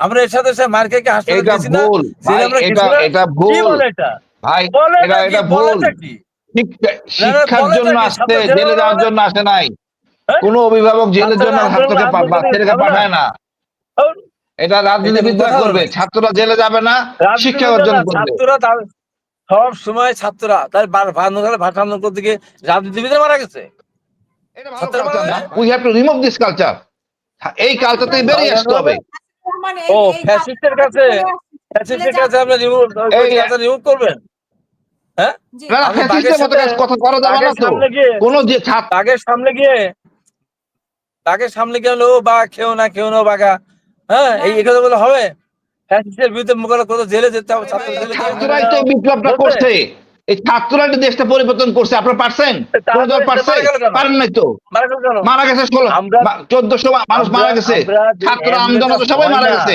আমরা এর সাথে সাথে মার খেয়ে হাসপাতালে না? ভাই এটা এটা ভুল। ভাই এটা এটা শিক্ষার জন্য ছাত্র জেলে যাওয়ার জন্য আসে নাই। হ্যাঁ? কোন অভিভাবক জেলের জন্য ছাত্রকে পাঠায় না। এটা রাজনীতিবিদরা করবে ছাত্ররা জেলে যাবে না শিক্ষা অর্জন করবে। ছাত্ররা তার- সব সময় ছাত্ররা তার ভান্নকালে ভাষান্দোলন করতে গিয়ে রাজনীতিবিদরা মারা গেছে। We have to remove this culture এই কালচার থেকে বেরিয়ে আসতে হবে। মানে ও, ফ্যাসিস্টের কাছে ফ্যাসিস্টের কাছে আপনি রিমুভ রিমুভ করবেন? হ্যাঁ? না ফ্যাসিস্টের মতো কথা করা যাবে না তাকে তো। সামনে গিয়ে কোন যে ছাত্র তাকে সামনে গিয়ে তাকে সামনে বা খেও না খেও না বাঘা। হ্যাঁ এই কথা বলে হবে? ফ্যাসিস্টের বিরুদ্ধে মোকাবেলা করতে জেলে যেতে হবে ছাত্র জেলে যেতে হবে। ছাত্ররাই তো বিপ্লবটা করছে। এই ছাত্ররাই তো দেশটা পরিবর্তন করছে আপনারা পারছেন? পারছে? পারেন নাই তো। মারা গেছে ষোলো। চোদ্দশো মানুষ মারা গেছে। ছাত্র সবাই মারা গেছে।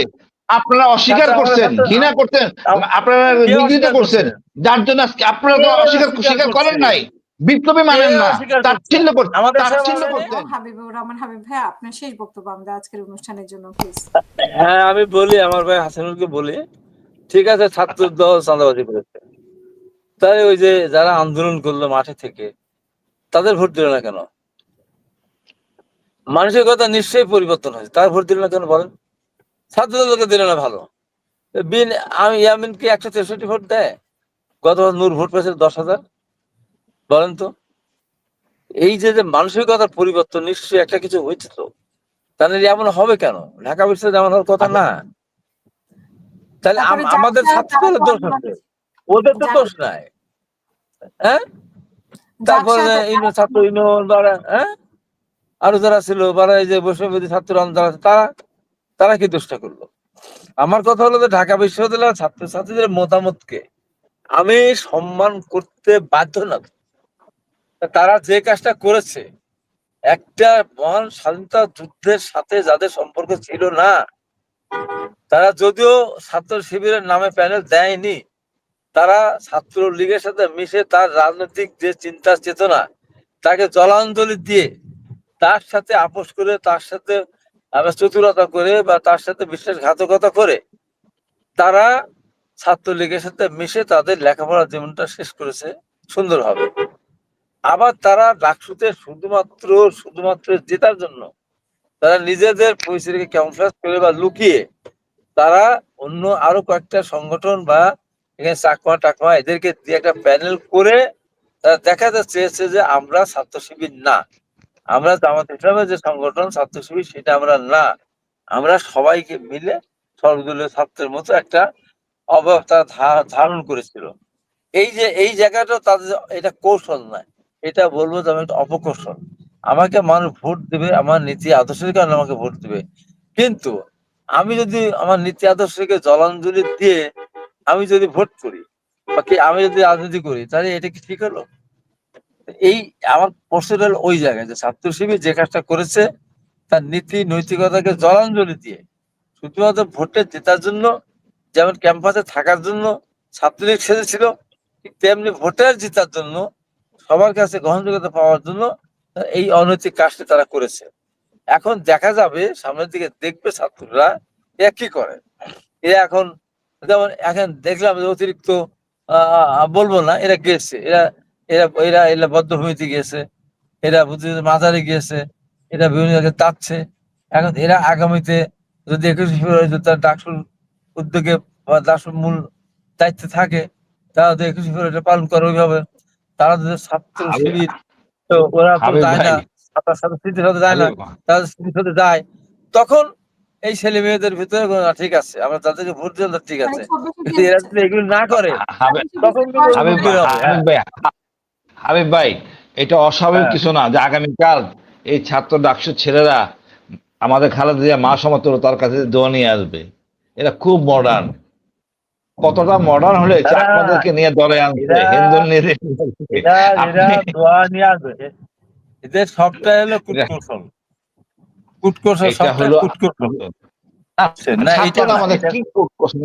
আপনারা অস্বীকার করছেন ঘৃণা করছেন আপনারা নিগৃহীত করছেন। যার জন্য আজকে আপনারা তো অস্বীকার স্বীকার করেন নাই। বিপ্লবী মানেন না? তাচ্ছিল্য করছেন আমাদের তাচ্ছিল্য সমাজে- হাবিবুর রহমান হাবিব ভাই আপনার শেষ বক্তব্য আমাদের আজকের অনুষ্ঠানের জন্য প্লিজ হ্যাঁ আমি বলি আমার ভাই হাসানুলকে বলি। ঠিক আছে ছাত্র দল চাঁদাবাজি করেছে। তাই ওই যে যারা আন্দোলন করল মাঠে থেকে তাদের ভোট দিল না কেন? মানসিকতা নিশ্চয়ই পরিবর্তন হয়েছে। তার ভোট দিল না কেন বলেন? ছাত্র দলকে দিল না ভালো। বিন আমি ইয়ামিনকে একশো তেষট্টি ভোট দেয় গত নূর ভোট পেয়েছে দশ হাজার। বলেন তো এই যে যে মানসিকতার পরিবর্তন নিশ্চয়ই একটা কিছু হয়েছে তো। তাহলে এমন হবে কেন? ঢাকা বিশ্ববিদ্যালয় এমন হওয়ার কথা না। তাহলে আম- আমাদের যারা- ছাত্র দলের দোষ আছে। ওদের তো দোষ নাই। হ্যাঁ? তারপরে ছাত্র ইনো যারা হ্যাঁ? আরও যারা ছিল এই যে বৈষ্ণবী ছাত্র যারা তারা তারা কি দোষটা করল? আমার কথা হলো যে ঢাকা বিশ্ববিদ্যালয়ের ছাত্রছাত্রীদের মতামতকে আমি সম্মান করতে বাধ্য না। তারা যে কাজটা করেছে একটা মহান স্বাধীনতা যুদ্ধের সাথে যাদের সম্পর্ক ছিল না তারা যদিও ছাত্র শিবিরের নামে প্যানেল দেয়নি তারা ছাত্র লীগের সাথে মিশে তার রাজনৈতিক যে চিন্তা চেতনা, তাকে জলাঞ্জলি দিয়ে তার সাথে আপোষ করে, তার সাথে চতুরতা করে বা তার সাথে বিশ্বাসঘাতকতা করে তারা ছাত্রলীগের সাথে মিশে তাদের লেখাপড়া জীবনটা শেষ করেছে সুন্দরভাবে আবার তারা ডাকসুতে শুধুমাত্র শুধুমাত্র জেতার জন্য তারা নিজেদের পরিস্থিতিকে ক্যামফ্লাস করে বা লুকিয়ে তারা অন্য আরও কয়েকটা সংগঠন বা এখানে চাকমা টাকমা এদেরকে দিয়ে একটা প্যানেল করে তারা দেখাতে চেয়েছে যে আমরা ছাত্র শিবির না। আমরা জামাত ইসলামে যে সংগঠন ছাত্র শিবির সেটা আমরা না। আমরা সবাইকে মিলে সর্বদলীয় ছাত্রের মতো একটা অবস্থা ধারণ করেছিল। এই যে, এই জায়গাটা তাদের এটা কৌশল নয়। এটা বলব যে আমি একটা অপকৌশল। আমাকে মানুষ ভোট দেবে, আমার নীতি আদর্শের কারণে আমাকে ভোট দেবে। কিন্তু আমি যদি আমার নীতি আদর্শকে জলাঞ্জলি দিয়ে আমি যদি ভোট করি, বা আমি যদি রাজনীতি করি, তাহলে এটা কি ঠিক হলো? এই আমার প্রশ্নটা ওই জায়গায়, যে ছাত্র শিবির যে কাজটা করেছে, তার নীতি নৈতিকতাকে জলাঞ্জলি দিয়ে শুধুমাত্র ভোটে জেতার জন্য, যেমন ক্যাম্পাসে থাকার জন্য ছাত্রলীগ সেজেছিল তেমনি ভোটার জেতার জন্য, সবার কাছে গ্রহণযোগ্যতা পাওয়ার জন্য এই অনৈতিক কাজটি তারা করেছে। এখন দেখা যাবে, সামনের দিকে দেখবে ছাত্ররা এরা কি করে? এরা এখন যেমন এখন দেখলাম যে অতিরিক্ত বলব না এরা গেছে। এরা এরা এরা এরা বদ্ধভূমিতে গিয়েছে এরা মাজারে গিয়েছে। এরা বিভিন্ন জায়গায় তাচ্ছে এখন এরা আগামীতে যদি একুশে ফেব্রুয়ারি যদি তার ডাকসুর উদ্যোগে বা ডাকসুর মূল দায়িত্বে থাকে তারা যদি একুশে ফেব্রুয়ারি পালন করে ওইভাবে তারা যদি ছাত্র শিবির তো ওরা তো যায় না। তার সাথে সাথে যায় না। স্মৃতির সাথে যায় তখন এই ছেলে মেয়েদের ভিতরে ঠিক আছে। আমরা তাদেরকে ভোট দিলাম ঠিক আছে। কিন্তু এরা যদি এগুলো না করে হাবিব- তখন ভাই এটা অস্বাভাবিক হ্যাঁ। কিছু না যে আগামীকাল এই ছাত্র ডাকসু ছেলেরা আমাদের খালেদা জিয়া মা সমতুল তার কাছে দোয়া নিয়ে আসবে। এটা খুব মডার্ন কতটা মডার্ন হলে চাকমাদেরকে নিয়ে দলে আনছে হিন্দু নিয়ে এদের সবটাই হলো কুটকৌশল কুটকৌশল এটা সবটাই হলো কুটকৌশল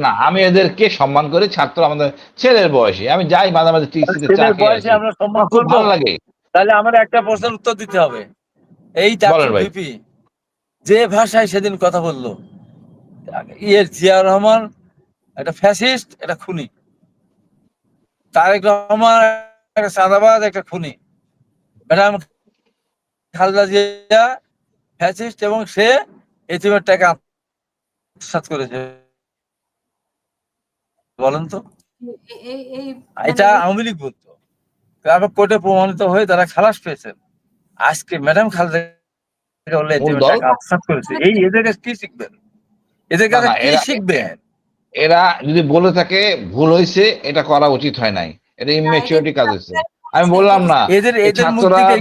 না, আমি এদেরকে সম্মান করি ছাত্র আমাদের ছেলের বয়সী। আমি যাই মাঝে মাঝে বয়সে আমরা সম্মান করব। লাগে। তাহলে আমার একটা প্রশ্নের উত্তর দিতে হবে। এই যে ভাষায় সেদিন কথা বলল ইয়ে জিয়া রহমান একটা ফ্যাসিস্ট একটা খুনি। তারেক রহমান একটা সাদাবাদ একটা খুনি। ম্যাডাম খালেদা জিয়া ফ্যাসিস্ট এবং সে এটিএমের টাকা আত্মসাৎ করেছে। বলেন তো। এই- এই- এই এটা মানে- আওয়ামী লীগ বলতো। তারপর কোর্টে প্রমাণিত হয়ে তারা খালাস পেয়েছেন। আজকে ম্যাডাম খালেদা করেছে। এই এদের কাছে কি শিখবেন? এদের কাছে কি শিখবেন? এরা যদি বলে থাকে ভুল হয়েছে এটা করা উচিত হয় নাই। এটা ইমেচুরিটি কাজ হয়েছে। আমি বললাম না এদের এদের ছাত্ররা থেকে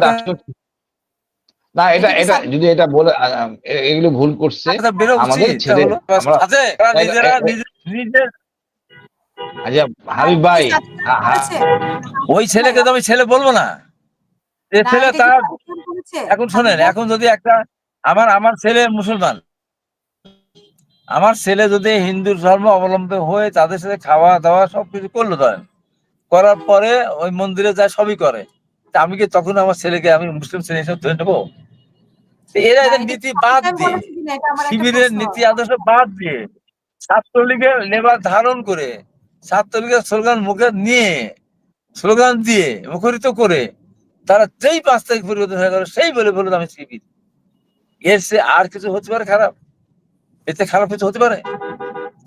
না এটা এটা যদি এটা বলে এগুলো ভুল করছে আমাদের এটা- নিজেরা এ- নিজে- নিজে আচ্ছা হাবিব ভাই? ওই ছেলেকে তো আমি ছেলে বলব না। এ ছেলে তার এখন শোনেন এখন যদি একটা আমার আমার ছেলে মুসলমান। আমার ছেলে যদি হিন্দু ধর্ম অবলম্বন হয়ে তাদের সাথে খাওয়া দাওয়া সবকিছু করল ধরেন করার পরে ওই মন্দিরে যায় সবই করে। তা আমি কি তখন আমার ছেলেকে আমি মুসলিম ছেলে হিসেবে ধরে নেব? এরা এদের নীতি বাদ দিয়ে শিবিরের নীতি আদর্শ বাদ দিয়ে ছাত্রলীগের লেবার ধারণ করে ছাত্রলীগের স্লোগান মুখে নিয়ে স্লোগান দিয়ে মুখরিত করে তারা যেই পাঁচ তারিখ পরিবর্তন হয়ে গেল সেই বলে বলে আমি শিবির। এর সে আর কিছু হতে পারে খারাপ? এতে খারাপ কিছু হতে পারে?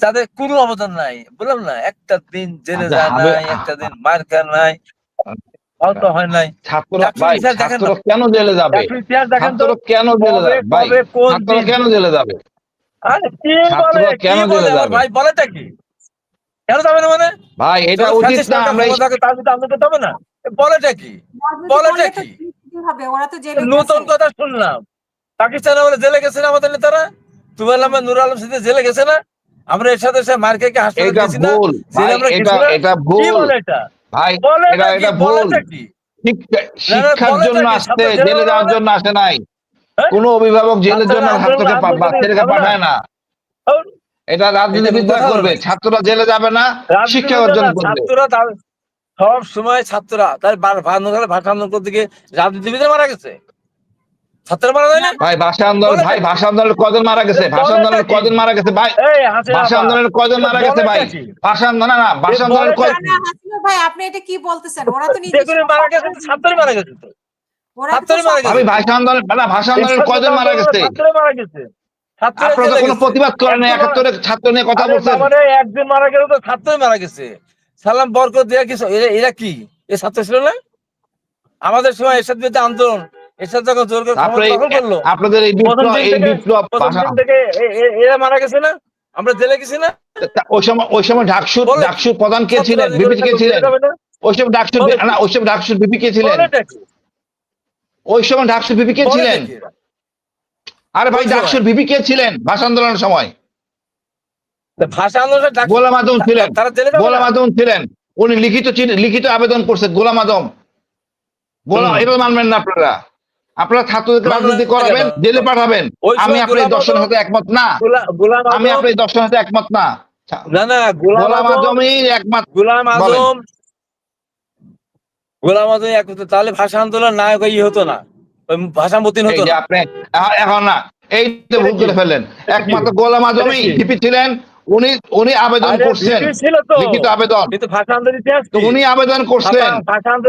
তাদের কোনো অবদান নাই। বললাম না একটা দিন জেলে আচ্ছা, যায় নাই একটা দিন মার খায় নাই। হয় নাই। কেন জেলে যাবে? একটু ইতিহাস দেখেন তো ছাত্ররা কেন জেলে যাবে? ভাই কবে কোন ছাত্ররা দিন? কেন জেলে যাবে? আরে কি ছাত্ররা বলে? কেন কি বলে? জেলে আমার যাবে? ভাই বলেটা কি? কেন যাবে না মানে? ভাই এটা উচিত না আমরা যাবে না। বলেটা কি? বলেটা কি? নতুন কথা শুনলাম। পাকিস্তানে বলে জেলে গেছে না আমাদের নেতারা? তুবাল আহমেদ নুর আলম সিদ্দিক জেলে গেছে না? আমরা এর সাথে সে মার খেয়ে হাসপাতালে গেছি না? এটা এটা ভুল। ভাই এটা এটা ভুল। শিক্ষার জন্য আসতে জেলে যাওয়ার জন্য আসে নাই। হ্যাঁ? কোন অভিভাবক জেলের জন্য ছাত্রকে? পাঠায় না? এটা রাজনীতিবিদরা করবে। ছাত্ররা জেলে যাবে না শিক্ষা অর্জন করবে। সব সময় ছাত্ররা তার ভাষা গিয়ে রাজনীতিবিদরা মারা গেছে ছাত্ররা মারা যায় না ভাই ভাষা আন্দোলন ভাই ভাষা আন্দোলন কজন মারা গেছে? ভাষা আন্দোলন কি? কজন মারা গেছে? ভাই ভাষা বাবা, আন্দোলন কজন মারা গেছে ভাই? ভাষা আন্দোলন না না ভাষা এ আন্দোলন বলেটা কজন- না, না, হাসিনা ভাই আপনি এটা কি বলতেছেন? ওরা তো নিজে মারা গেছে ছাত্রই মারা গেছে তো। ওরা তো ছাত্রই মারা গেছে। আমি ভাষা আন্দোলন না ভাষা আন্দোলন কজন মারা গেছে? মারা গেছে। আপনারা তো কোনো প্রতিবাদ করেন না একাত্তরে ছাত্র নিয়ে কথা বলছেন। একজন মারা গেল তো ছাত্রই মারা গেছে। সালাম বরকত দেয়া কিছু এরা এরা কি? এ ছাত্র ছিল না? আমাদের সময় এরশাদ বিরুদ্ধে আন্দোলন এরশাদ যখন জোর করে ক্ষমতা দখল করল আপনাদের এই বিপ্লব এই বিপ্লব থেকে এরা মারা গেছে না? আমরা জেলে গেছি না? ওই সময় ওই সময় ডাকসুর বলে- ডাকসুর প্রধান কে ছিলেন? বিপি কে ছিলেন? ওই সময় ডাকসুর না ওই সময় ডাকসুর বিপি কে ছিলেন? ওই সময় ডাকসুর বিপি কে ছিলেন? আরে ভাই ডাকসুর বিপি কে ছিলেন ভাষা আন্দোলনের সময়? ভাষা গোলাম আদম ছিলেন। গোলাম আদম ছিলেন। উনি লিখিত লিখিত আবেদন করছে গোলাম আদম। গোলাম। এটা মানবেন না আপনারা। আপনারা ছাত্রদের রাজনীতি করাবেন জেলে পাঠাবেন। আমি আপনার দর্শনের সাথে একমত না। আমি আপনার দর্শনের সাথে একমত না। না না গোলাম গোলাম একমত। গোলাম আজম গোলাম আজম এক হতো তাহলে ভাষা আন্দোলন নায়ক ই হতো না। ওই ভাষা মতিন হতো না। আপনি এখন- না এই ভুল করে ফেললেন। একমাত্র গোলাম আজমই ছিলেন উনি উনি আবেদন করছেন। লিখিত আবেদন? উনি আবেদন করছেন।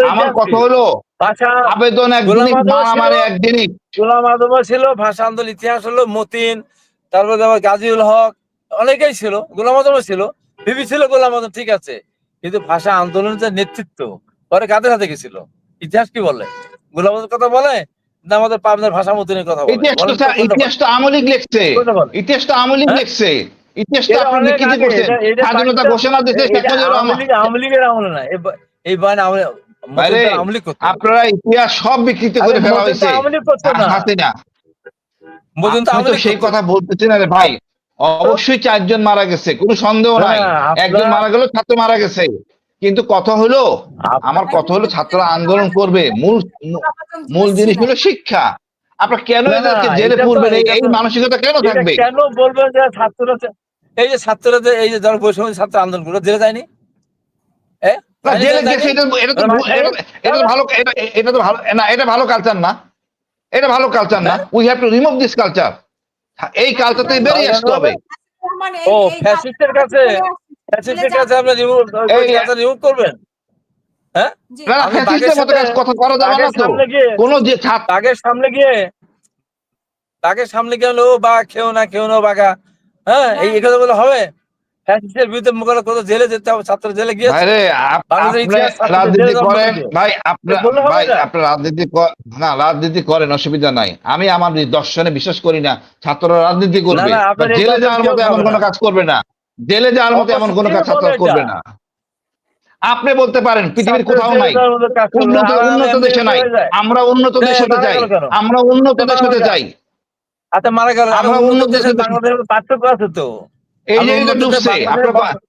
আমার কথা হলো আবেদন একদিনই মারামারি একদিনই। গোলাম আজম ছিল ভাষা আন্দোলন ইতিহাস হলো মতিন তারপরে আবার গাজীউল হক অনেকেই ছিল গোলাম আজমও ছিল বিবি ছিল গোলাম আজম ঠিক আছে। কিন্তু ভাষা আন্দোলনের যে নেতৃত্ব পরে কাদের হাতে গেছিল? ইতিহাস কি বলে? গোলাম কথা বলে না আমাদের পাবনার ভাষা মতিনের কথা বলে? ইতিহাস তো বলেন তো স্যার, কোনটা বলে? ইতিহাস তো আমলিক লিখছে। কোনটা বলে? ইতিহাস তো আমলিক? লিখছে। ইতিহাস তো এটা আপনি অনেক করছেন। এটা- এটা স্বাধীনতা ঘোষণা দিয়েছে শেখ মুজিবুর রহমান। লীগ- আওয়ামী না। এই বান আমলে না। আপনারা ইতিহাস সব বিকৃত করে ফেলা হয়েছে। না। হাসিনা সেই। কথা বলতেছেন আরে ভাই। অবশ্যই চারজন মারা গেছে কোনো সন্দেহ নাই। হ্যাঁ, একজন মারা গেল ছাত্র মারা গেছে। কিন্তু কথা হলো আমার কথা হলো ছাত্ররা আন্দোলন করবে। মূল মূল জিনিস হলো শিক্ষা। আপনারা কেন না, না, এদেরকে জেলে এটা পড়বেন এই- মানসিকতা কেন থাকবে? কেন বলবেন যে ছাত্ররা এই যে ছাত্ররা যে এই যে বৈষম্য ছাত্র আন্দোলন করে জেলে যায়নি? এ? না, যায়নি, জেলে যায়নি? গেছে এটা এটা তো না, ভুল- এটা- এটা তো ভালো এটা এটা তো ভালো না এটা ভালো কালচার না। এটা ভালো কালচার না। হ্যাঁ? We have to remove this culture এই কালচার থেকে বেরিয়ে আসতে হবে। মানে ও ফ্যাসিস্টের কাছে ফ্যাসিস্টের কাছে আপনি রিমুভ এই- রিমুভ করবেন। হ্যাঁ? কথা করা যাবে না তো। কোন যে ছাত্র তাকে সামনে গিয়ে তাকে সামনে গিয়ে বা খেও না খেও না বাগা হ্যাঁ? এই হ্যাঁ। কথা বলে হবে? ফ্যাসিস্টের বিরুদ্ধে মোকাবিলা কত জেলে যেতে হবে ছাত্র জেলে গিয়ে ভাই রে আপ- বাংলাদেশের আপনি রাজনীতি করেন ভাই আপনার ভাই? আপনার রাজনীতি না রাজনীতি করেন অসুবিধা নাই। আমি আমার দর্শনে বিশ্বাস করি না ছাত্ররা রাজনীতি করবে। জেলে যাওয়ার মতো এমন কোনো কাজ করবে না। জেলে যাওয়ার মতো এমন কোনো কাজ ছাত্র করবে না। আপনি বলতে পারেন পৃথিবীর কোথাও নাই। উন্নত উন্নত দেশে নাই। আমরা উন্নত দেশ হতে চাই। আমরা উন্নত দেশ হতে চাই। আচ্ছা মারা গেল। আমরা আমরা উন্নত দেশে- বাংলাদেশের পার্থক্য আছে তো? এই যে এটা উন্নত দেশে ডুবছে বাংলাদেশে আপনার বস-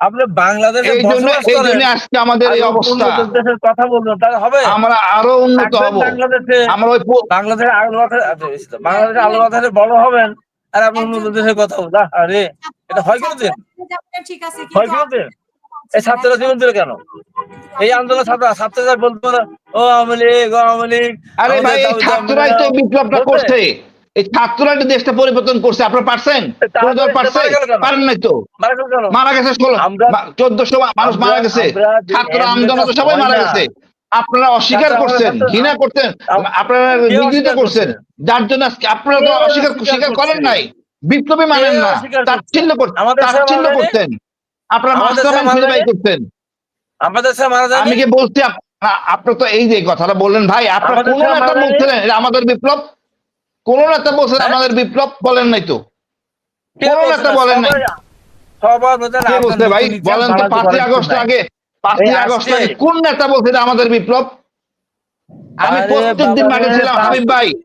আপনি বাংলাদেশে এই জন্য এই জন্য আজকে আমাদের এই অবস্থা। দেশের কথা তাহলে হবে। আমরা আরও উন্নত হব। বাংলাদেশে আমরা ওই বাংলাদেশের আলু বাংলাদেশের আলু বাতাসে বড় হবেন আর আপনি উন্নত দেশের কথা আরে এটা হয় কোনোদিন ঠিক হয় কোনোদিন এই ছাত্ররা জীবন দিল কেন? এই আন্দোলন ছাত্র ছাত্ররা বলতো না ও আওয়ামী লীগ ও আওয়ামী লীগ আরে ভাই ছাত্ররাই তো বিপ্লবটা বলতে? করছে। এই ছাত্ররাই তো দেশটা পরিবর্তন করছে আপনারা পারছেন? পারেন নাই তো। মারা গেছে ষোলো। চোদ্দশো মানুষ মারা গেছে। ছাত্র আন্দোলন সবাই মারা গেছে। আপনারা অস্বীকার করছেন আমাদের ঘৃণা করছেন আপনারা নিগৃহীত করছেন। যার জন্য আজকে আপনারা তো অস্বীকার স্বীকার করেন নাই। বিপ্লবী মানেন না? তাচ্ছিল্য করছেন আমাদের তাচ্ছিল্য মারা করছেন। আপনারা আমাদের খুঁজে বাই যায়? করছেন। আমাদের আমি কি বলছি আপ- না, আপনি তো এই যে কথাটা বললেন ভাই আপনার আমাদের কোন নেতা মারা বলছিলেন এটা আমাদের বিপ্লব। কোন নেতা বলছেন হ্যাঁ? আমাদের বিপ্লব বলেন নাই তো। কোন নেতা? বলেন নাই। কে বলছে ভাই? বলেন তো পাঁচই আগস্ট আগে পাঁচই আগস্ট আগে কোন নেতা বলছে আমাদের বিপ্লব? আমি প্রত্যেকদিন প্রত্যেক দিন বাবা মাঠে ছিলাম হাবিব ভাই।